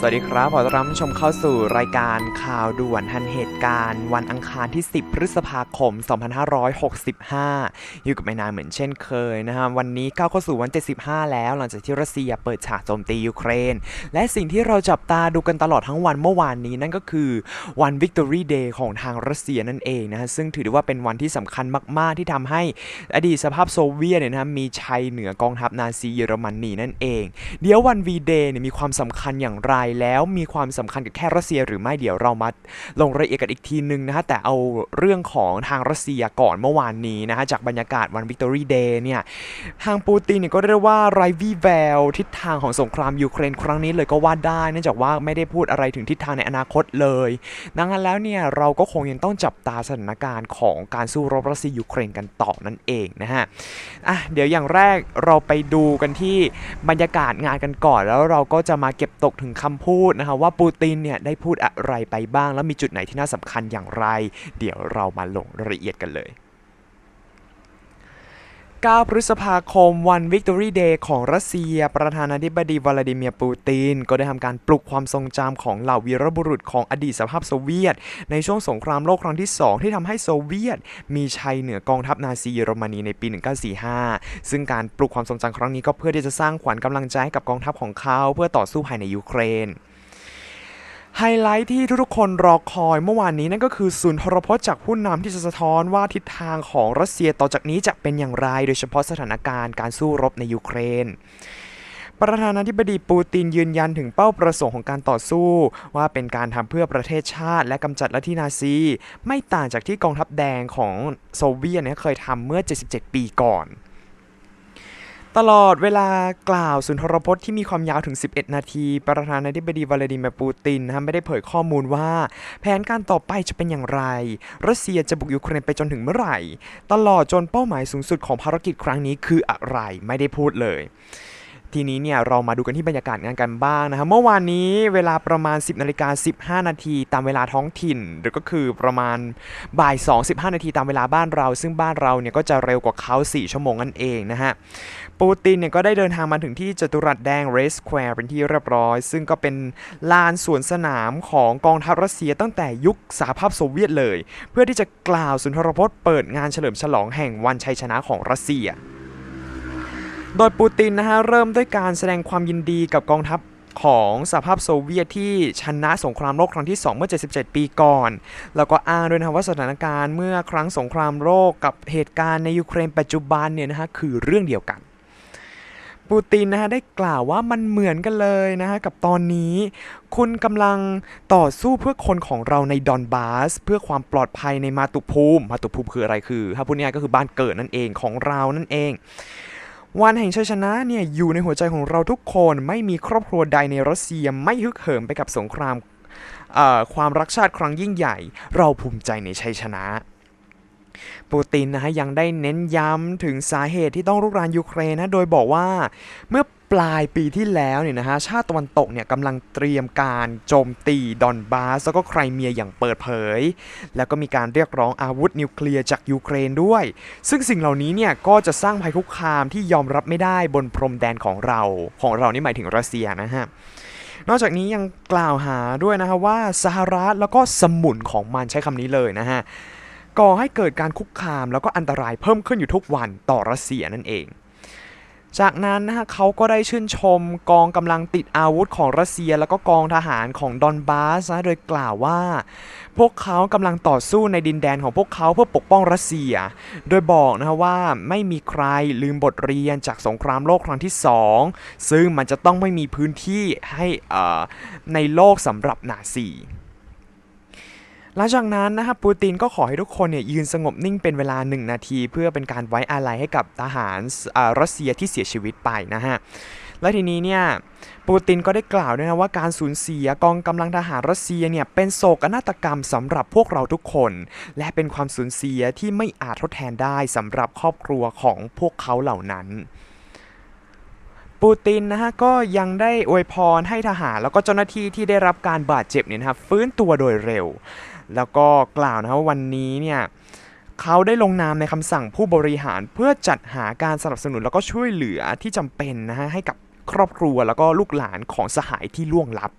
สวัสดีครับขอต้อนรับผู้ชมเข้าสู่รายการข่าวด่วนทันเหตุการณ์ วันอังคารที่ 10 พฤษภาคม 2565 อยู่กับไม่นานเหมือนเช่นเคยนะฮะวันนี้ก้าวเข้าสู่วัน 75 แล้ว หลังจากที่รัสเซียเปิดฉากโจมตียูเครน และสิ่งที่เราจับตาดูกันตลอดทั้งวันเมื่อวานนี้นั่นก็คือวัน Victory Day ของทางรัสเซียนั่นเองนะฮะซึ่งถือได้ว่าเป็นวันที่สำคัญมาก ๆ ที่ทำให้อดีตสภาพโซเวียตเนี่ยนะมีชัยเหนือกองทัพนาซีเยอรมนีนั่นเอง เดี๋ยววัน V-Day เนี่ยมีความสำคัญอย่างไรแล้วมีความสำคัญกับแค่รัสเซียหรือไม่เดี๋ยวเรามาลงรายละเอียดกันอีกทีนึงนะฮะแต่เอาเรื่องของทางรัสเซียก่อนเมื่อวานนี้นะฮะจากบรรยากาศวัน Victory Day เนี่ยทางปูตินเนี่ยก็เรียกว่าไรวีแววทิศทางของสงครามยูเครนครั้งนี้เลยก็ว่าได้เนื่องจากว่าไม่ได้พูดอะไรถึงทิศทางในอนาคตเลย ดังนั้นแล้วเนี่ยเราก็คงยังต้องจับตาสถานการณ์ของการสู้รบรัสเซียยูเครนกันต่อนั่นเองนะฮะอะเดี๋ยวอย่างแรกเราไปดูกันที่บรรยากาศงานกันก่อน แล้วเราก็จะมาเก็บตกถึงคำพูดนะคะว่าปูตินเนี่ยได้พูดอะไรไปบ้าง แล้วมีจุดไหนที่น่าสำคัญอย่างไร เดี๋ยวเรามาลงรายละเอียดกันเลย 9 พฤษภาคมวัน Victory Day ของรัสเซีย ประธานาธิบดีวลาดิเมียร์ปูติน ก็ได้ทำการปลุกความทรงจำของเหล่าวีรบุรุษของอดีตสภาพโซเวียต ในช่วงสงครามโลกครั้งที่ 2 ที่ทำให้โซเวียต มีชัยเหนือกองทัพนาซีเยอรมนีในปี 1945 ซึ่งการปลุกความทรงจำครั้งนี้ก็เพื่อที่จะสร้างขวัญกำลังใจให้กับกองทัพของเขา เพื่อต่อสู้ภายในยูเครน ไฮไลท์ที่ทุกๆคนรอคอยเมื่อวานนี้นั่นก็คือศูนย์ทรพจน์จากผู้นำที่จะสะท้อนว่าทิศทางของรัสเซียต่อจากนี้จะเป็นอย่างไร โดยเฉพาะสถานการณ์การสู้รบในยูเครน ประธานาธิบดีปูตินยืนยันถึงเป้าประสงค์ของการต่อสู้ ว่าเป็นการทำเพื่อประเทศชาติ และกำจัดลัทธินาซี ไม่ต่างจากที่กองทัพแดงของโซเวียตเเคยทำเมื่อ 77 ปีก่อน ตลอดเวลากล่าวสุนทรพจน์ที่มีความยาวถึง 11 นาที ประธานาธิบดีวลาดิเมียร์ปูตินนะไม่ได้เผยข้อมูลว่า แผนการต่อไปจะเป็นอย่างไร รัสเซียจะบุกยูเครนไปจนถึงเมื่อไหร่ ตลอดจนเป้าหมายสูงสุดของภารกิจครั้งนี้คืออะไรไม่ได้พูดเลย ทีนี้เนี่ยเรามาดูกันที่บรรยากาศงานกันบ้างนะครับเมื่อวานนี้เวลาประมาณ 10นาฬิกา15 นาทีตามเวลาท้องถิ่น หรือก็คือประมาณบ่าย2 15 นาทีตามเวลาบ้านเรา ซึ่งบ้านเราเนี่ยก็จะเร็วกว่าเขา4 ชั่วโมงนั่นเองนะฮะปูตินเนี่ยก็ได้เดินทางมาถึงที่จตุรัสแดงเรสแควร์เป็นที่เรียบร้อย ซึ่งก็เป็นลานสวนสนามของกองทัพรัสเซียตั้งแต่ยุคสหภาพโซเวียตเลย เพื่อที่จะกล่าวสุนทรพจน์เปิดงานเฉลิมฉลองแห่งวันชัยชนะของรัสเซีย โดยปูตินนะฮะเริ่มด้วยการแสดงความยินดีกับกองทัพของสหภาพโซเวียตที่ชนะสงครามโลกครั้งที่ 2 เมื่อ 77 ปีก่อน แล้วก็อ้างด้วยนะว่าสถานการณ์เมื่อครั้งสงครามโลกกับเหตุการณ์ในยูเครนปัจจุบันเนี่ยนะฮะคือเรื่องเดียวกัน ปูตินนะฮะได้กล่าวว่ามันเหมือนกันเลยนะฮะกับตอนนี้ คุณกำลังต่อสู้เพื่อคนของเราในดอนบาส เพื่อความปลอดภัยในมาตุภูมิ มาตุภูมิคืออะไรคือ ถ้าพูดง่ายก็คือบ้านเกิดนั่นเองของเรานั่นเอง วันแห่งชัยชนะเนี่ยอยู่ในหัวใจของเราทุกคนไม่มีครอบครัวใดในรัสเซียไม่ฮึกเหิมไปกับสงครามความรักชาติครั้งยิ่งใหญ่ เราภูมิใจในชัยชนะปูตินนะฮะยังได้เน้นย้ำถึงสาเหตุที่ต้องรุกรานยูเครนนะโดยบอกว่า เมื่อ ปลายปีที่แล้วเนี่ยนะฮะชาติตะวันตกเนี่ยกำลังเตรียมการโจมตีดอนบาสแล้วก็ไครเมียอย่างเปิดเผย แล้วก็มีการเรียกร้องอาวุธนิวเคลียร์จากยูเครนด้วย ซึ่งสิ่งเหล่านี้เนี่ยก็จะสร้างภัยคุกคามที่ยอมรับไม่ได้บนพรมแดนของเรา ของเรานี่หมายถึงรัสเซียนะฮะนอกจากนี้ยังกล่าวหาด้วยนะฮะว่าสหรัฐแล้วก็สมุนของมันใช้คำนี้เลยนะฮะก่อให้เกิดการคุกคามแล้วก็อันตรายเพิ่มขึ้นอยู่ทุกวันต่อรัสเซียนั่นเอง จากนั้นนะฮะเขาก็ได้ชื่นชมกองกำลังติดอาวุธของรัสเซีย แล้วก็กองทหารของดอนบาสนะโดยกล่าวว่า พวกเขากำลังต่อสู้ในดินแดนของพวกเขาเพื่อปกป้องรัสเซีย โดยบอกนะฮะว่าไม่มีใครลืมบทเรียนจากสงครามโลกครั้งที่ 2 ซึ่งมันจะต้องไม่มีพื้นที่ให้อ่อในโลกสำหรับนาซี หลังจากนั้นนะครับปูตินก็ขอให้ทุกคนเนี่ยยืนสงบนิ่งเป็นเวลา 1 นาที เพื่อเป็นการไว้อาลัยให้กับทหารอ่ารัสเซียที่เสียชีวิตไปนะฮะและทีนี้เนี่ยปูตินก็ได้กล่าวด้วยนะว่าการสูญเสียกองกำลังทหารรัสเซียเนี่ยเป็นโศกนาฏกรรมสำหรับพวกเราทุกคน และเป็นความสูญเสียที่ไม่อาจทดแทนได้สำหรับครอบครัวของพวกเขาเหล่านั้นปูตินนะฮะก็ยังได้อวยพรให้ทหารแล้วก็เจ้าหน้าที่ที่ได้รับการบาดเจ็บเนี่ยนะครับฟื้นตัวโดยเร็ว แล้วก็กล่าวนะฮะว่าวันนี้เนี่ยเขาได้ลงนามในคำสั่งผู้บริหารเพื่อจัดหาการสนับสนุนแล้วก็ช่วยเหลือที่จำเป็นนะฮะให้กับครอบครัวแล้วก็ลูกหลานของสหายที่ล่วงลับ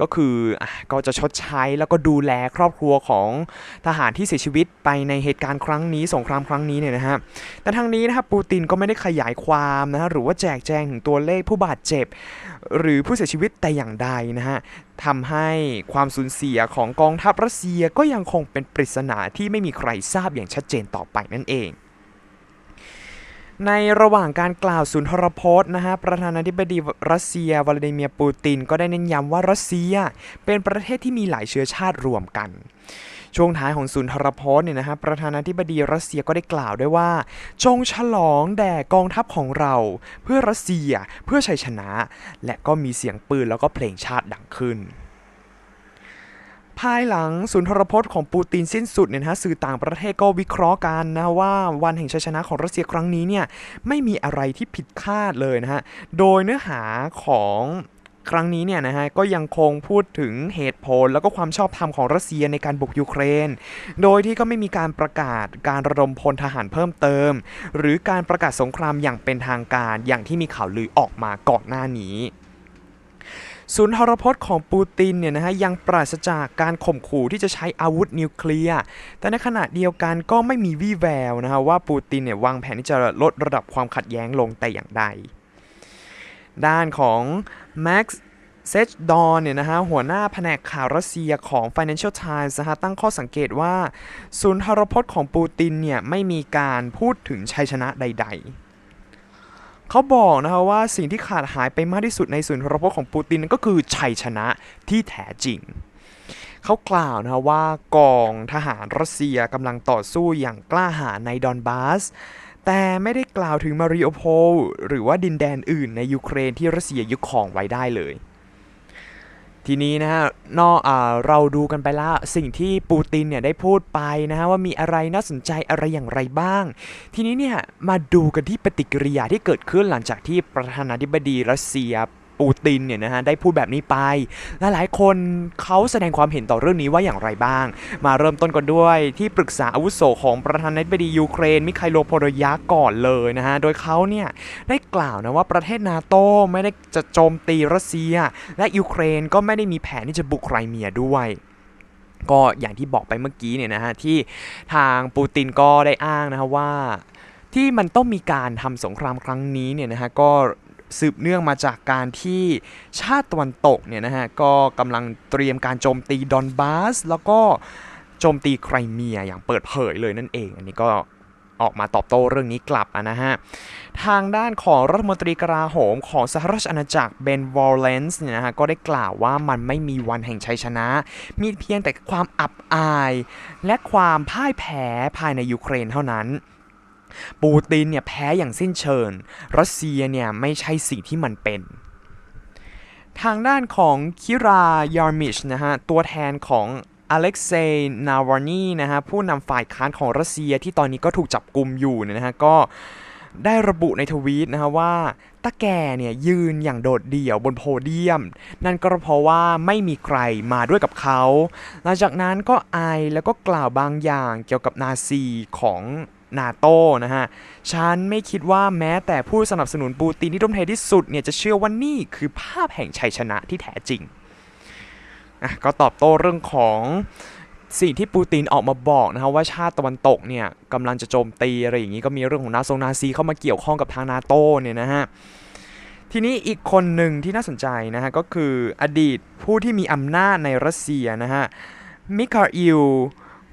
ก็คืออก็จะชดใช้แล้วก็ดูแลครอบครัวของทหารที่เสียชีวิตไปในเหตุการณ์ครั้งนี้สงครามครั้งนี้เนี่ยนะฮะแต่ทางนี้นะครับปูตินก็ไม่ได้ขยายความนะฮะหรือว่าแจกแจงถึงตัวเลขผู้บาดเจ็บ หรือผู้เสียชีวิตแต่อย่างใดนะฮะทำให้ความสูญเสียของกองทัพรัสเซียก็ยังคงเป็นปริศนาที่ไม่มีใครทราบอย่างชัดเจนต่อไปนั่นเอง ในระหว่างการกล่าวสุนทรพจน์นะฮะ ประธานาธิบดีรัสเซียวลาดิเมียร์ปูติน ก็ได้เน้นย้ำว่ารัสเซีย เป็นประเทศที่มีหลายเชื้อชาติรวมกัน ช่วงท้ายของสุนทรพจน์เนี่ยนะฮะ ประธานาธิบดีรัสเซียก็ได้กล่าวด้วยว่า จงฉลองแด่กองทัพของเรา เพื่อรัสเซีย เพื่อชัยชนะ และก็มีเสียงปืนแล้วก็เพลงชาติดังขึ้น ภายหลังสุนทรพจน์ของปูตินสิ้นสุดเนี่ยนะฮะสื่อต่างประเทศก็วิเคราะห์กันนะว่าวันแห่งชัยชนะของรัสเซียครั้งนี้เนี่ยไม่มีอะไรที่ผิดคาดเลยนะฮะโดยเนื้อหาของครั้งนี้เนี่ยนะฮะก็ยังคงพูดถึงเหตุผล แล้วก็ความชอบธรรมของรัสเซียในการบุกยูเครน โดยที่ก็ไม่มีการประกาศการระดมพลทหารเพิ่มเติม หรือการประกาศสงครามอย่างเป็นทางการอย่างที่มีข่าวลือออกมาก่อนหน้านี้ ศูนย์ทรพจน์ของปูตินเนี่ยนะฮะยังปราศจากการข่มขู่ที่จะใช้อาวุธนิวเคลียร์ แต่ในขณะเดียวกันก็ไม่มีวี่แววนะฮะว่าปูตินเนี่ยวางแผนที่จะลดระดับความขัดแย้งลงแต่อย่างใด ด้านของแม็กซ์เซจดอนเนี่ยนะฮะหัวหน้าแผนกข่าวรัสเซียของ Financial Times นะฮะตั้งข้อสังเกตว่า ศูนย์ทรพจน์ของปูตินเนี่ยไม่มีการพูดถึงชัยชนะใด ๆ เขาบอกนะฮะว่าสิ่งที่ขาดหายไปมากที่สุดในศูนย์ทรพจน์ของปูตินนั่นก็คือชัยชนะที่แท้จริง เขากล่าวนะฮะว่ากองทหารรัสเซียกำลังต่อสู้อย่างกล้าหาญในดอนบาส แต่ไม่ได้กล่าวถึงมาริโอโพลหรือว่าดินแดนอื่นในยูเครนที่รัสเซียยึดครองไว้ได้เลย ทีนี้นะฮะนอกเราดูกันไปแล้วสิ่งที่ปูตินเนี่ยได้พูดไปนะฮะว่ามีอะไรน่าสนใจอะไรอย่างไรบ้าง ทีนี้เนี่ยมาดูกันที่ปฏิกิริยาที่เกิดขึ้นหลังจากที่ประธานาธิบดีรัสเซีย ปูตินเนี่ยนะฮะได้พูดแบบนี้ไป และหลายคนเขาแสดงความเห็นต่อเรื่องนี้ว่าอย่างไรบ้าง มาเริ่มต้นกันด้วยที่ปรึกษาอาวุโสของประธานาธิบดียูเครน มิคาโลโพโดยาก่อนเลยนะฮะ โดยเขาเนี่ยได้กล่าวนะว่าประเทศนาโตไม่ได้จะโจมตีรัสเซีย และยูเครนก็ไม่ได้มีแผนที่จะบุกไครเมียด้วยก็อย่างที่บอกไปเมื่อกี้เนี่ยนะฮะที่ทางปูตินก็ได้อ้างนะฮะว่าที่มันต้องมีการทำสงครามครั้งนี้เนี่ยนะฮะก็ สืบเนื่องมาจากการที่ชาติตะวันตกเนี่ยนะฮะก็กำลังเตรียมการโจมตีดอนบาสแล้วก็โจมตีไครเมียอย่างเปิดเผยเลยนั่นเอง อันนี้ก็ออกมาตอบโต้เรื่องนี้กลับนะฮะ ทางด้านของรัฐมนตรีกลาโหมของสหราชอาณาจักรเบนวอลเลนส์เนี่ยนะฮะก็ได้กล่าวว่ามันไม่มีวันแห่งชัยชนะ มีเพียงแต่ความอับอาย และความพ่ายแพ้ภายในยูเครนเท่านั้น ปูตินเนี่ยแพ้อย่างสิ้นเชิง รัสเซียเนี่ยไม่ใช่สิ่งที่มันเป็น ทางด้านของคิรายาร์มิชนะฮะ ตัวแทนของอเล็กเซย์นาวานีนะฮะ ผู้นำฝ่ายค้านของรัสเซียที่ตอนนี้ก็ถูกจับกลุมอยู่นะฮะ ก็ได้ระบุในทวีตนะฮะว่าตาแกเนี่ยยืนอย่างโดดเดี่ยวบนโพเดียม นั่นก็เพราะว่าไม่มีใครมาด้วยกับเขา หลังจากนั้นก็ไอแล้วก็กล่าวบางอย่างเกี่ยวกับนาซีของ นาโตนะฮะ ฉันไม่คิดว่าแม้แต่ผู้สนับสนุนปูตินที่ทุ่มเทที่สุดเนี่ยจะเชื่อว่านี่คือภาพแห่งชัยชนะที่แท้จริงอะก็ตอบโต้เรื่องของสิ่งที่ปูตินออกมาบอกนะฮะว่าชาติตะวันตกเนี่ยกำลังจะโจมตีอะไรอย่างนี้ก็มีเรื่องของนาซงนาซีเข้ามาเกี่ยวข้องกับทางนาโตเนี่ยนะฮะทีนี้อีกคนหนึ่งที่น่าสนใจนะฮะก็คืออดีตผู้ที่มีอำนาจในรัสเซียนะฮะมิคาอิล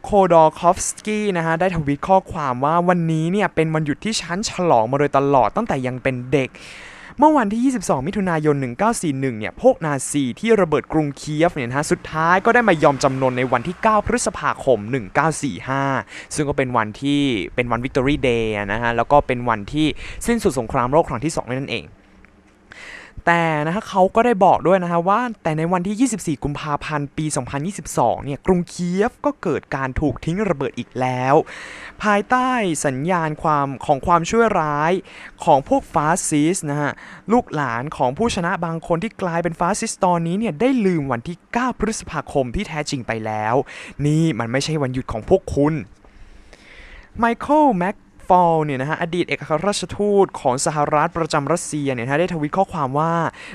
โคดอร์คอฟสกี้นะฮะได้ทวีตข้อความว่าวันนี้เนี่ยเป็นวันหยุดที่ฉันฉลองมาโดยตลอดตั้งแต่ยังเป็นเด็ก เมื่อวันที่ 22 มิถุนายน 1941 เนี่ยพวกนาซีที่ระเบิดกรุงเคียฟเนี่ยนะฮะสุดท้ายก็ได้มายอมจำนนในวันที่ 9 พฤษภาคม 1945 ซึ่งก็เป็นวันที่เป็นวันวิกตอรี่เดย์นะฮะแล้วก็เป็นวันที่สิ้นสุดสงครามโลกครั้งที่ 2 นั่นเอง แต่นะฮะเขาก็ได้บอกด้วยนะฮะว่าแต่ในวันที่ 24 กุมภาพันธ์ ปี 2022 เนี่ย กรุงเคียฟก็เกิดการถูกทิ้งระเบิดอีกแล้ว ภายใต้สัญญาณความของความชั่วร้ายของพวกฟาสซิสต์นะฮะ ลูกหลานของผู้ชนะบางคนที่กลายเป็นฟาสซิสต์ตอนนี้เนี่ย ได้ลืมวันที่ 9 พฤษภาคมที่แท้จริงไปแล้ว นี่มันไม่ใช่วันหยุดของพวกคุณไมเคิลแม็ก ฟอลเนี่ยนะฮะอดีตเอกอัครราชทูตของสหรัฐประจำรัสเซียเนี่ยนะะได้ทวิตข้อความว่า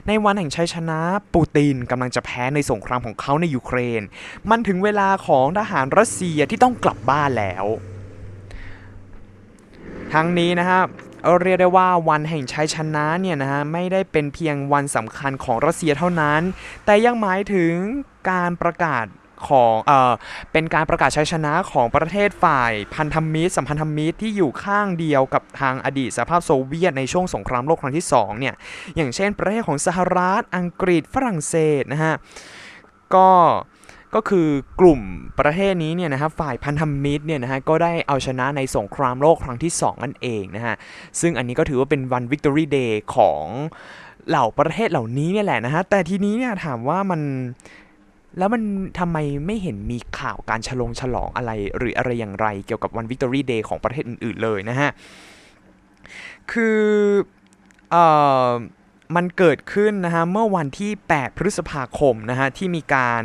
ในวันแห่งชัยชนะปูตินกำลังจะแพ้ในสงครามของเขาในยูเครน มันถึงเวลาของทหารรัสเซียที่ต้องกลับบ้านแล้วทั้งนี้นะฮะเรียกได้ว่าวันแห่งชัยชนะเนี่ยนะฮะไม่ได้เป็นเพียงวันสำคัญของรัสเซียเท่านั้น แต่ยังหมายถึงการประกาศ ของเออเป็นการประกาศชัยชนะของประเทศฝ่ายพันธมิตรสัมพันธมิตรที่อยู่ข้างเดียวกับทางอดีตสหภาพโซเวียตในช่วงสงครามโลกครั้งที่สองเนี่ยอย่างเช่น ประเทศของสหรัฐอังกฤษฝรั่งเศสนะฮะก็ก็คือกลุ่มประเทศนี้เนี่ยนะครับฝ่ายพันธมิตรเนี่ยนะฮะก็ได้เอาชนะในสงครามโลกครั้งที่ 2 นั่นเองนะฮะซึ่งอันนี้ก็ถือว่าเป็นวัน Victory Day ของเหล่าประเทศเหล่านี้เนี่ยแหละนะฮะแต่ทีนี้เนี่ยถามว่ามัน แล้วมันทำไมไม่เห็นมีข่าวการฉลองฉลองอะไร หรืออะไรอย่างไรเกี่ยวกับวันวิกตอรี่เดย์ของประเทศอื่น ๆ เลยนะฮะ คือเอ่อมันเกิดขึ้นนะฮะ เมื่อวันที่ 8 พฤษภาคมนะฮะ ที่มีการ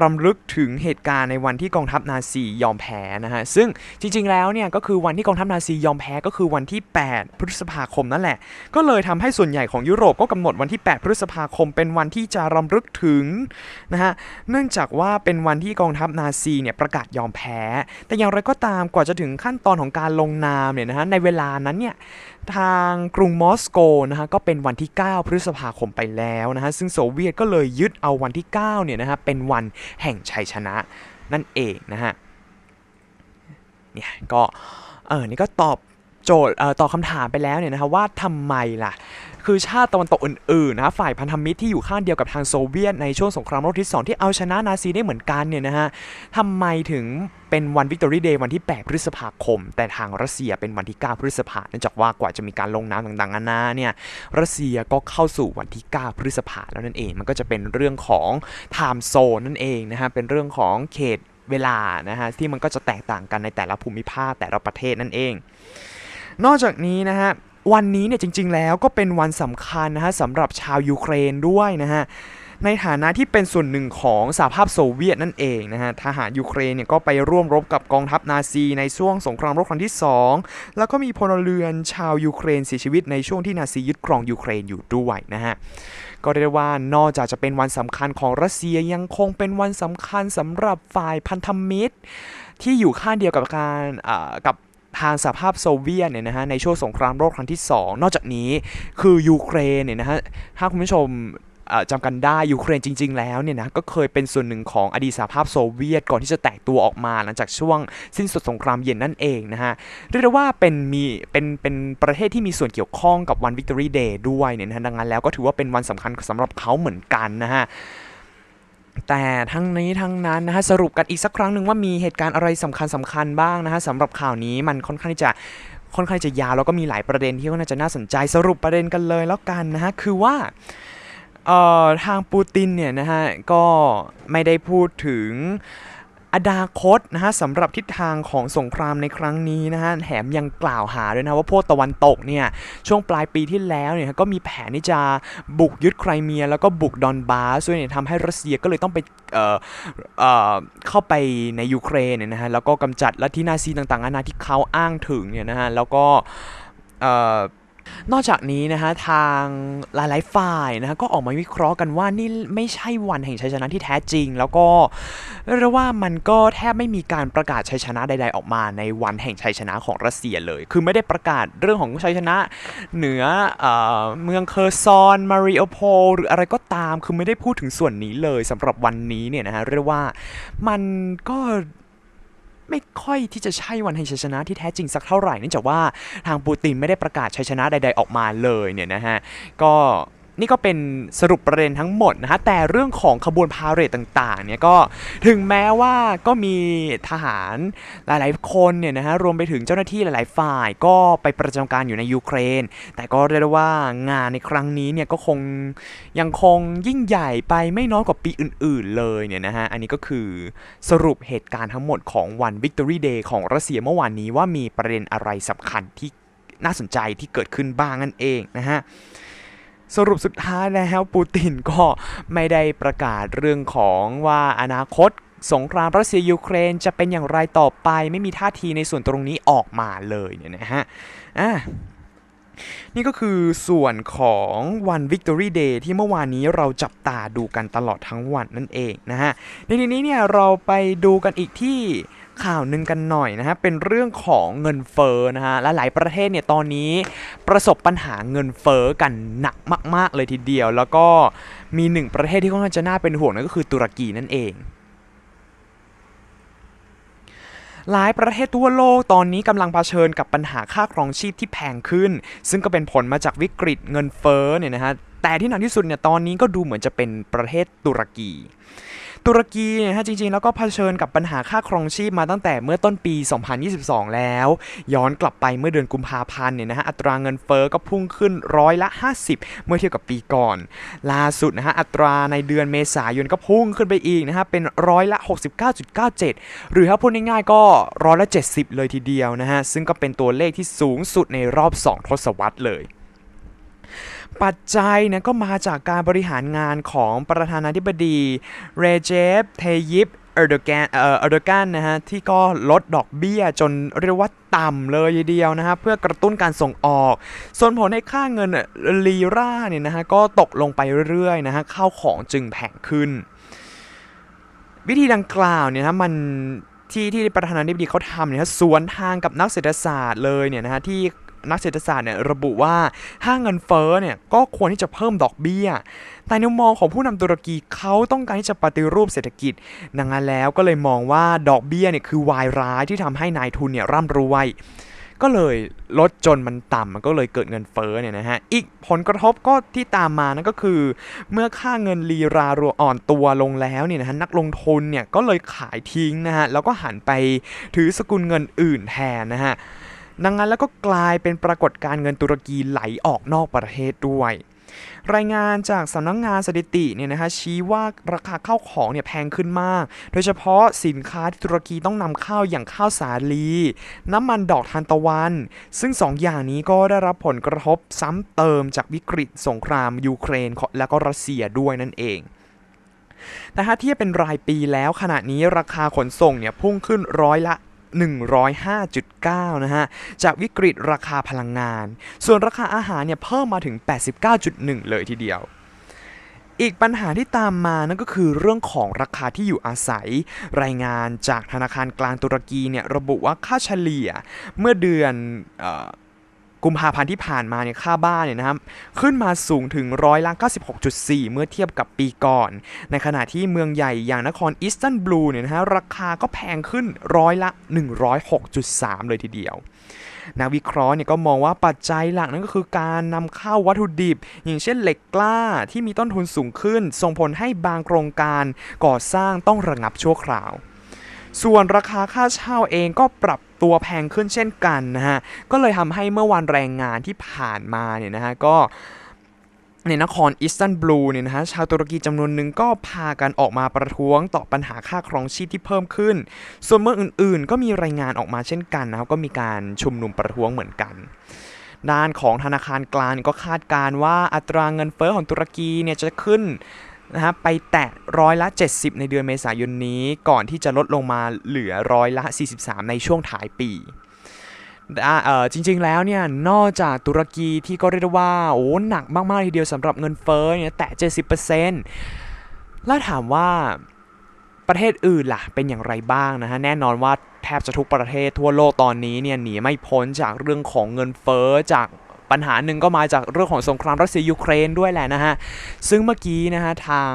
รำลึกถึงเหตุการณ์ในวันที่กองทัพนาซียอมแพ้นะฮะ ซึ่งจริงๆแล้วเนี่ยก็คือวันที่กองทัพนาซียอมแพ้ก็คือวันที่ 8 พฤษภาคมนั่นแหละ ก็เลยทำให้ส่วนใหญ่ของยุโรปก็กำหนดวันที่ 8 พฤษภาคม เป็นวันที่จะรำลึกถึงนะฮะ เนื่องจากว่าเป็นวันที่กองทัพนาซีเนี่ยประกาศยอมแพ้ แต่อย่างไรก็ตามกว่าจะถึงขั้นตอนของการลงนามเนี่ยนะฮะ ในเวลานั้นเนี่ยทางกรุงมอสโกนะฮะก็เป็นวันที่ 9 พฤษภาคมไปแล้วนะฮะซึ่งโซเวียตก็เลยยึดเอาวันที่9เนี่ยนะฮะเป็นวันแห่งชัยชนะนั่นเองนะฮะเนี่ยก็เออนี่ก็ตอบ โจทย์ต่อตอบคำถามไปแล้วเนี่ยนะฮะว่าทำไมล่ะ คือชาติตะวันตกอื่นๆนะฝ่ายพันธมิตรที่อยู่ข้างเดียวกับทางโซเวียตในช่วงสงครามโลกที่สองที่เอาชนะนาซีได้เหมือนกันเนี่ยนะฮะทำไมถึงเป็นวันวิกตอรี่เดย์วันที่ 8 พฤษภาคม แต่ทางรัสเซียเป็นวันที่ 9 พฤษภาเนื่องจากว่ากว่าจะมีการลงนามต่างๆนานาเนี่ยรัสเซียก็เข้าสู่วันที่ 9 พฤษภาแล้วนั่นเอง มันก็จะเป็นเรื่องของไทม์โซนนั่นเองนะฮะเป็นเรื่องของเขตเวลานะฮะที่มันก็จะแตกต่างกันในแต่ละภูมิภาคแต่ละประเทศนั่นเอง นอกจากนี้นะฮะวันนี้เนี่ยจริง ๆ แล้วก็เป็นวันสำคัญนะฮะสำหรับชาวยูเครนด้วยนะฮะในฐานะที่เป็นส่วนหนึ่งของสหภาพโซเวียตนั่นเองนะฮะทหารยูเครนเนี่ยก็ไปร่วมรบกับกองทัพนาซีในช่วงสงครามโลกครั้งที่ 2 แล้วก็มีพลเรือนชาวยูเครนเสียชีวิตในช่วงที่นาซียึดครองยูเครนอยู่ด้วยนะฮะก็เรียกว่านอกจากจะเป็นวันสำคัญของรัสเซียยังคงเป็นวันสำคัญสำหรับฝ่ายพันธมิตร ที่อยู่ข้างเดียวกับการกับ ทางสหภาพโซเวียตเนี่ยนะฮะในช่วงสงครามโลกครั้งที่ 2 นอกจากนี้คือยูเครนเนี่ยนะฮะถ้าคุณผู้ชมจำกันได้ยูเครนจริง ๆ แล้วเนี่ยนะก็เคยเป็นส่วนหนึ่งของอดีตสหภาพโซเวียตก่อนที่จะแตกตัวออกมา หลังจากช่วงสิ้นสุดสงครามเย็นนั่นเองนะฮะเรียกได้ว่าเป็นมีเป็นเป็นประเทศที่มีส่วนเกี่ยวข้องกับวัน Victory Day ด้วยเนี่ยนะฮะดังนั้นแล้วก็ถือว่าเป็นวันสำคัญสำหรับเขาเหมือนกันนะฮะ แต่ทั้งนี้ทั้งนั้นนะฮะสรุปกันอีกสักครั้งหนึ่งว่ามีเหตุการณ์อะไรสำคัญสำคัญบ้างนะฮะสำหรับข่าวนี้มันค่อนข้างจะค่อนข้างจะยาวแล้วก็มีหลายประเด็นที่น่าจะน่าสนใจสรุปประเด็นกันเลยแล้วกันนะฮะคือว่าเอ่อทางปูตินเนี่ยนะฮะก็ไม่ได้พูดถึง อนาคตนะฮะสำหรับทิศทางของสงครามในครั้งนี้นะฮะแถมยังกล่าวหาด้วยนะว่าพวกตะวันตกเนี่ยช่วงปลายปีที่แล้วเนี่ยก็มีแผนที่จะบุกยึดไครเมีย แล้วก็บุกดอนบาสด้วยเนี่ยทำให้รัสเซียก็เลยต้องไปเอ่อเอ่อเข้าไปในยูเครนเนี่ยนะฮะแล้วก็กำจัดลัทธินาซีต่างๆนานาที่เขาอ้างถึงเนี่ยนะฮะแล้วก็เอ่อ นอกจากนี้นะฮะทางหลายๆฝ่ายนะฮะก็ออกมาวิเคราะห์กันว่านี่ไม่ใช่วันแห่งชัยชนะที่แท้จริง แล้วก็เรียกว่ามันก็แทบไม่มีการประกาศชัยชนะใด ๆ ออกมาในวันแห่งชัยชนะของรัสเซียเลย คือไม่ได้ประกาศเรื่องของชัยชนะเหนือเอเมืองเคอร์ซอนมาริโอโพลหรืออะไรก็ตามคือไม่ได้พูดถึงส่วนนี้เลยสำหรับวันนี้เนี่ยนะฮะเรียกว่ามันก็ ไม่ค่อยที่จะใช่วันแห่งชัยชนะที่แท้จริงสักเท่าไหร่เนื่องจากว่าทางปูตินไม่ได้ประกาศชัยชนะใด ๆออกมาเลยเนี่ยนะฮะก็ นี่ก็เป็นสรุปประเด็นทั้งหมดนะฮะแต่เรื่องของขบวนพาเหรดต่างๆเนี่ยก็ถึงแม้ว่าก็มีทหารหลายๆคนเนี่ยนะฮะรวมไปถึงเจ้าหน้าที่หลายๆฝ่าย ก็ไปประจำการอยู่ในยูเครน แต่ก็เรียกได้ว่างานในครั้งนี้เนี่ยก็คงยังคงยิ่งใหญ่ไปไม่น้อยกว่าปีอื่นๆเลยเนี่ยนะฮะอันนี้ก็คือสรุปเหตุการณ์ทั้งหมดของวัน Victory Day ของรัสเซียเมื่อวานนี้ว่ามีประเด็นอะไรสำคัญที่น่าสนใจที่เกิดขึ้นบ้างนั่นเองนะฮะ สรุปสุดท้ายแล้ว ปูตินก็ไม่ได้ประกาศเรื่องของว่าอนาคตสงครามรัสเซียยูเครนจะเป็นอย่างไรต่อไป ไม่มีท่าทีในส่วนตรงนี้ออกมาเลยเนี่ยนะฮะอะนี่ก็คือส่วนของวัน Victory Day ที่เมื่อวานนี้เราจับตาดูกันตลอดทั้งวันนั่นเองนะฮะในทีนี้เนี่ยเราไปดูกันอีกที่ ข่าวหนึ่งกันหน่อยนะฮะเป็นเรื่องของเงินเฟ้อนะฮะและหลายประเทศเนี่ยตอนนี้ประสบปัญหาเงินเฟ้อกันหนักมาก ๆ เลยทีเดียว แล้วก็มีหนึ่งประเทศที่ค่อนข้างจะน่าเป็นห่วงนั่นก็คือตุรกีนั่นเองหลายประเทศทั่วโลกตอนนี้กำลังเผชิญกับปัญหาค่าครองชีพที่แพงขึ้น ซึ่งก็เป็นผลมาจากวิกฤตเงินเฟ้อเนี่ยนะฮะแต่ที่หนักที่สุดเนี่ยตอนนี้ก็ดูเหมือนจะเป็นประเทศตุรกี ตุรกีเนี่ยฮะจริงๆ แล้วก็เผชิญกับปัญหาค่าครองชีพมาตั้งแต่เมื่อต้นปี 2022 แล้ว ย้อนกลับไปเมื่อเดือนกุมภาพันธ์เนี่ยนะฮะอัตราเงินเฟ้อก็พุ่งขึ้นร้อยละ 50 เมื่อเทียบกับปีก่อน ล่าสุดนะฮะอัตราในเดือนเมษายนก็พุ่งขึ้นไปอีกนะฮะเป็นร้อยละ 69.97 หรือถ้าพูดง่ายๆ ก็ร้อยละ 70 เลยทีเดียวนะฮะซึ่งก็เป็นตัวเลขที่สูงสุดในรอบ 2 ทศวรรษเลย ปัจจัยนะก็มาจากการบริหารงานของประธานาธิบดีเรเจปเทยิปเออร์โดแกนเอ่อเออร์โดกนนะฮะที่ก็ลดดอกเบี้ยจนเรียกว่าต่ำเลยทีเดียวนะฮะเพื่อกระตุ้นการส่งออก ส่วนผลให้ค่าเงินลีราเนี่ยนะฮะก็ตกลงไปเรื่อยๆนะฮะข้าวของจึงแพงขึ้น วิธีดังกล่าวเนี่ยนะมันที่ที่ประธานาธิบดีเขาทำเนี่ยสวนทางกับนักเศรษฐศาสตร์เลยเนี่ยนะฮะที่ นักเศรษฐศาสตร์เนี่ยระบุว่าถ้าเงินเฟ้อเนี่ยก็ควรที่จะเพิ่มดอกเบี้ย แต่ในมุมมองของผู้นำตุรกีเขาต้องการที่จะปฏิรูปเศรษฐกิจ ดังนั้นแล้วก็เลยมองว่าดอกเบี้ยเนี่ยคือวายร้ายที่ทำให้นายทุนเนี่ยร่ำรวยก็เลยลดจนมันต่ำมันก็เลยเกิดเงินเฟ้อเนี่ยนะฮะ อีกผลกระทบก็ที่ตามมานั่นก็คือ เมื่อค่าเงินลีรารัวอ่อนตัวลงแล้วเนี่ยนะฮะนักลงทุนเนี่ยก็เลยขายทิ้งนะฮะ แล้วก็หันไปถือสกุลเงินอื่นแทนนะฮะ ดังนั้นแล้วก็กลายเป็นปรากฏการเงินตุรกีไหลออกนอกประเทศด้วย รายงานจากสำนักงงานสถิติเนี่ยนะฮะชี้ว่าราคาข้าวของเนี่ยแพงขึ้นมาก โดยเฉพาะสินค้าที่ตุรกีต้องนำเข้าอย่างข้าวสาลี น้ำมันดอกทานตะวัน ซึ่งสองอย่างนี้ก็ได้รับผลกระทบซ้ำเติมจากวิกฤตสงครามยูเครนและก็รัสเซียด้วยนั่นเองแต่ถ้าเทียบเป็นรายปีแล้วขณะนี้ราคาขนส่งเนี่ยพุ่งขึ้นร้อยละ 105.9 นะฮะ จากวิกฤตราคาพลังงาน ส่วนราคาอาหารเนี่ยเพิ่มมาถึง 89.1 เลยทีเดียว อีกปัญหาที่ตามมานั่นก็คือเรื่องของราคาที่อยู่อาศัย รายงานจากธนาคารกลางตุรกีเนี่ยระบุว่าค่าเฉลี่ยเมื่อเดือนออ กุมภาพันธ์ที่ผ่านมาเนี่ยค่าบ้านเนี่ยนะครับขึ้นมาสูงถึงร้อยละ96.4 เมื่อเทียบกับปีก่อน ในขณะที่เมืองใหญ่อย่างนครอิสตันบูลเนี่ยนะฮะราคาก็แพงขึ้นร้อยละ 106.3 เลยทีเดียวนักวิเคราะห์เนี่ยก็มองว่าปัจจัยหลักนั่นก็คือการนำเข้าวัตถุดิบ อย่างเช่นเหล็กกล้าที่มีต้นทุนสูงขึ้น ส่งผลให้บางโครงการก่อสร้างต้องระงับชั่วคราว ส่วนราคาค่าเช่าเองก็ปรับตัวแพงขึ้นเช่นกันนะฮะ ก็เลยทำให้เมื่อวันแรงงานที่ผ่านมาเนี่ยนะฮะก็ในนครอิสตันบูลเนี่ยนะฮะชาวตุรกีจำนวนหนึ่งก็พากันออกมาประท้วงต่อปัญหาค่าครองชีพที่เพิ่มขึ้น ส่วนเมืองอื่นๆ ก็มีรายงานออกมาเช่นกันนะครับก็มีการชุมนุมประท้วงเหมือนกัน ด้านของธนาคารกลางก็คาดการว่าอัตราเงินเฟ้อของตุรกีเนี่ยจะขึ้น นะฮะไปแตะร้อยละ 70 ในเดือนเมษายนนี้ก่อนที่จะลดลงมาเหลือร้อยละ 43 ในช่วงท้ายปีจริงๆแล้วเนี่ยนอกจากตุรกีที่ก็เรียกว่าโอ้หนักมากๆทีเดียวสำหรับเงินเฟ้อเนี่ยแตะ 70%แล้วถามว่าประเทศอื่นล่ะเป็นอย่างไรบ้างนะฮะแน่นอนว่าแทบจะทุกประเทศทั่วโลกตอนนี้เนี่ยหนีไม่พ้นจากเรื่องของเงินเฟ้อจาก ปัญหาหนึ่งก็มาจากเรื่องของสงครามรัสเซียยูเครนด้วยแหละนะฮะ ซึ่งเมื่อกี้นะฮะทาง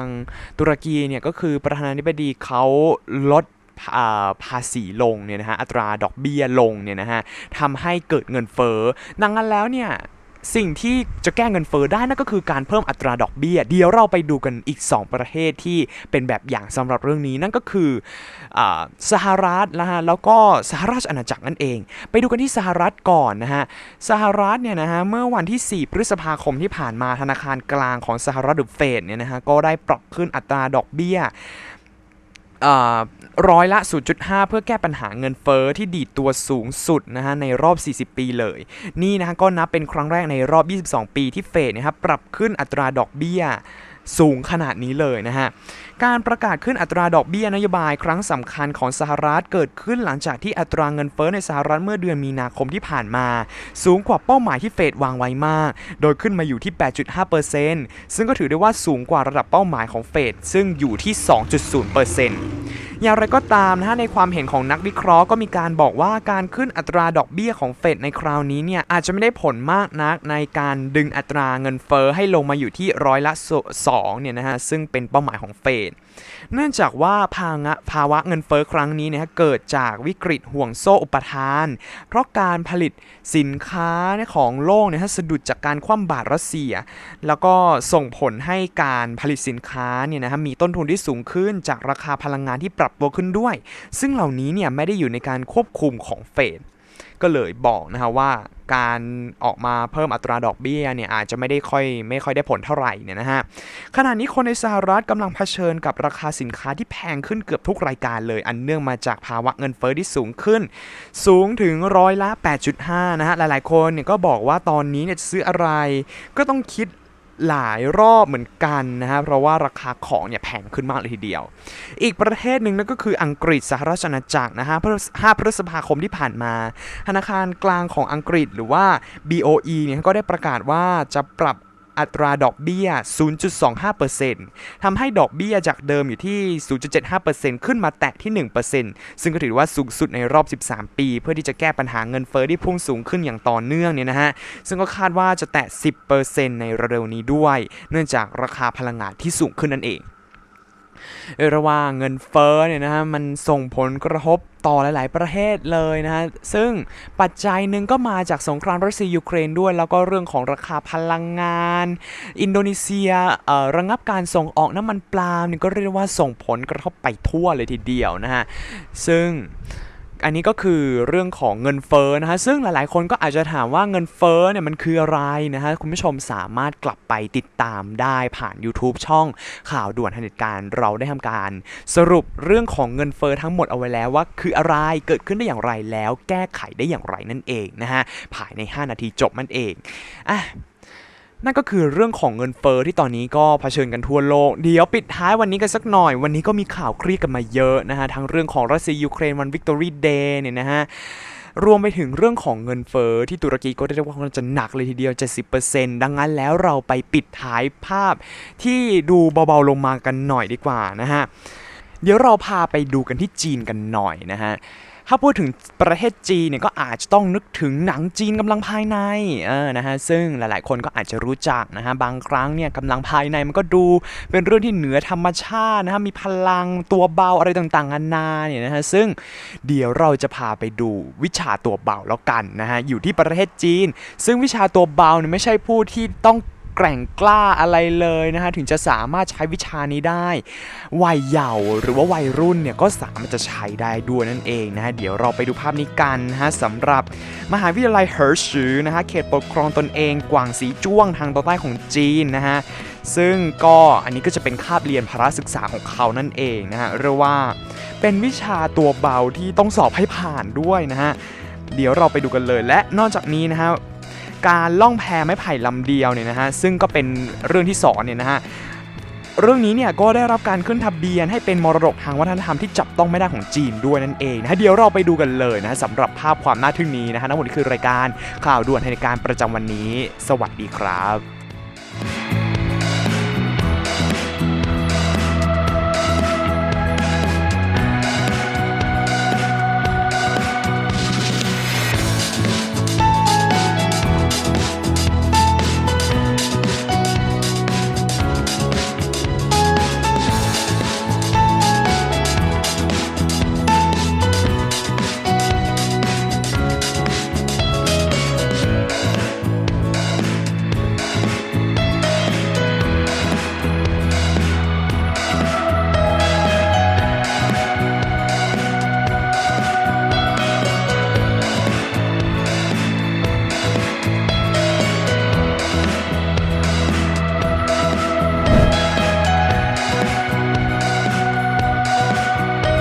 ตุรกีเนี่ยก็คือประธานาธิบดีเขาลดภาษีลงเนี่ยนะฮะอัตราดอกเบี้ยลงเนี่ยนะฮะทำให้เกิดเงินเฟ้อดังนั้นแล้วเนี่ย สิ่งที่จะแก้เงินเฟ้อได้นั่นก็คือการเพิ่มอัตราดอกเบี้ย เดี๋ยวเราไปดูกันอีก 2 ประเทศที่เป็นแบบอย่างสำหรับเรื่องนี้นั่นก็คืออสหรัฐนะฮะแล้วก็สหราชอาณาจักรนั่นเอง ไปดูกันที่สหรัฐก่อนนะฮะสหรัฐเนี่ยนะฮะเมื่อวันที่ 4 พฤษภาคมที่ผ่านมาธนาคารกลางของสหรัฐหรือเฟดเนี่ยนะฮะก็ได้ปรับขึ้นอัตราดอกเบี้ย ร้อยละ 0.5 เพื่อแก้ปัญหาเงินเฟ้อที่ดีดตัวสูงสุดนะฮะในรอบ 40 ปีเลย นี่นะฮะก็นับเป็นครั้งแรกในรอบ 22 ปีที่เฟดนะครับปรับขึ้นอัตราดอกเบี้ยสูงขนาดนี้เลยนะฮะ การประกาศขึ้นอัตราดอกเบี้ยนโยบายครั้งสำคัญของสหรัฐเกิดขึ้นหลังจากที่อัตราเงินเฟ้อในสหรัฐเมื่อเดือนมีนาคมที่ผ่านมา สูงกว่าเป้าหมายที่เฟดวางไว้มาก โดยขึ้นมาอยู่ที่ 8.5%ซึ่งก็ถือได้ว่าสูงกว่าระดับเป้าหมายของเฟดซึ่งอยู่ที่ 2.0%อย่างไรก็ตามนะฮะในความเห็นของนักวิเคราะห์ก็มีการบอกว่าการขึ้นอัตราดอกเบี้ยของเฟดในคราวนี้เนี่ยอาจจะไม่ได้ผลมากนักในการดึงอัตราเงินเฟ้อให้ลงมาอยู่ที่ร้อยละ2เนี่ยนะฮะซึ่งเป็นเป้าหมายของเฟดเนื่องจากว่าภาวะภาวะเงินเฟ้อครั้งนี้เนะเกิดจากวิกฤตห่วงโซ่อุปทาน เพราะการผลิตสินค้าของโลกเนี่ยสะดุดจากการคว่ำบาตรรัสเซีย แล้วก็ส่งผลให้การผลิตสินค้าเนี่ยนะฮะมีต้นทุนที่สูงขึ้นจากราคาพลังงานที่ปรับตัวขึ้นด้วย ซึ่งเหล่านี้เนี่ยไม่ได้อยู่ในการควบคุมของเฟด ก็เลยบอกนะฮะว่าการออกมาเพิ่มอัตราดอกเบี้ยเนี่ยอาจจะไม่ได้ค่อยไม่ค่อยได้ผลเท่าไหร่เนี่ยนะฮะขณะนี้คนในสหรัฐกำลังเผชิญกับราคาสินค้าที่แพงขึ้นเกือบทุกรายการเลย อันเนื่องมาจากภาวะเงินเฟ้อที่สูงขึ้น สูงถึงร้อยละ 8.5 นะฮะหลายๆ คนเนี่ยก็บอกว่าตอนนี้เนี่ยจะซื้ออะไร ก็ต้องคิด หลายรอบเหมือนกันนะฮะเพราะว่าราคาของเนี่ยแพงขึ้นมากเลยทีเดียว อีกประเทศหนึ่งนั่นก็คืออังกฤษสหราชอาณาจักรนะฮะ5พฤษภาคมที่ผ่านมาธนาคารกลางของอังกฤษหรือว่า BOE เนี่ยก็ได้ประกาศว่าจะปรับ อัตราดอกเบี้ย 0.25%ทำให้ดอกเบี้ยจากเดิมอยู่ที่ 0.75%ขึ้นมาแตะที่ 1%ซึ่งก็ถือว่าสูงสุดในรอบ 13 ปี เพื่อที่จะแก้ปัญหาเงินเฟ้อที่พุ่งสูงขึ้นอย่างต่อเนื่องเนี่ยนะฮะ ซึ่งก็คาดว่าจะแตะ 10%ในเร็วๆนี้ด้วย เนื่องจากราคาพลังงานที่สูงขึ้นนั่นเอง รียกได้ว่าเงินเฟ้อเนี่ยนะฮะมันส่งผลกระทบต่อหลาย ๆ ประเทศเลยนะฮะซึ่งปัจจัยหนึ่งก็มาจากสงครามรัสเซียยูเครนด้วย แล้วก็เรื่องของราคาพลังงาน อินโดนีเซียเอ่อระงับการส่งออกน้ำมันปาล์มนี่ก็เรียกว่าส่งผลกระทบไปทั่วเลยทีเดียวนะฮะซึ่ง อันนี้ก็คือเรื่องของเงินเฟ้อนะฮะซึ่งหลายๆ คนก็อาจจะถามว่าเงินเฟ้อเนี่ยมันคืออะไรนะฮะคุณผู้ชมสามารถกลับไปติดตามได้ผ่าน YouTube ช่องข่าวด่วนทันเหตุการณ์เราได้ทำการ สรุปเรื่องของเงินเฟ้อทั้งหมดเอาไว้แล้วว่าคืออะไรเกิดขึ้นได้อย่างไรแล้ว แก้ไขได้อย่างไรนั่นเองนะฮะภายใน 5 นาทีจบนั่นเองอะ นั่นก็คือเรื่องของเงินเฟอ้อที่ตอนนี้ก็เผชิญกันทั่วโลก เดี๋ยวปิดท้ายวันนี้กันสักหน่อย วันนี้ก็มีข่าวเครียดกันมาเยอะนะฮะ ทั้งเรื่องของรัสเซียยูเครนวันวิกตอรี่เดย์เนี่ยนะฮะรวมไปถึงเรื่องของเงินเฟอ้อที่ตุรกีก็ได้เรียกว่ามันจะหนักเลยทีเดียว 70%ดังนั้นแล้วเราไปปิดท้ายภาพที่ดูเบาๆลงมากันหน่อยดีกว่านะฮะ เดี๋ยวเราพาไปดูกันที่จีนกันหน่อยนะฮะ ถ้าพูดถึงประเทศจีนเนี่ยก็อาจจะต้องนึกถึงหนังจีนกำลังภายในเออนะฮะซึ่งหลายๆ คนก็อาจจะรู้จักนะฮะบางครั้งเนี่ยกำลังภายในมันก็ดูเป็นเรื่องที่เหนือธรรมชาตินะฮะมีพลังตัวเบาอะไรต่างๆนานาเนี่ยนะฮะซึ่งเดี๋ยวเราจะพาไปดูวิชาตัวเบาแล้วกันนะฮะอยู่ที่ประเทศจีน ซึ่งวิชาตัวเบาเนี่ยไม่ใช่ผู้ที่ต้อง แกร่งกล้าอะไรเลยนะฮะถึงจะสามารถใช้วิชานี้ได้ วัยเยาว์หรือว่าวัยรุ่นเนี่ยก็สามารถจะใช้ได้ด้วยนั่นเองนะฮะเดี๋ยวเราไปดูภาพนี้กันนะฮะสำหรับมหาวิทยาลัยเฮิร์ชือนะฮะเขตปกครองตนเองกวางสีจ้วงทางตอนใต้ของจีนนะฮะซึ่งก็อันนี้ก็จะเป็นคาบเรียนพละศึกษาของเขานั่นเองนะฮะเรียกว่าเป็นวิชาตัวเบาที่ต้องสอบให้ผ่านด้วยนะฮะเดี๋ยวเราไปดูกันเลยและนอกจากนี้นะฮะ การล่องแพไม้ไผ่ลำเดียวเนี่ยนะฮะซึ่งก็เป็นเรื่องที่สอนเนี่ยนะฮะเรื่องนี้เนี่ยก็ได้รับการขึ้นทะเบียนให้เป็นมรดกทางวัฒนธรรมที่จับต้องไม่ได้ของจีนด้วยนั่นเองนะฮะเดี๋ยวเราไปดูกันเลยนะะสำหรับภาพความน่าทึ่งนี้นะฮะทั้งหมดนี้คือรายการข่าวด่วนในการประจำวันนี้ สวัสดีครับ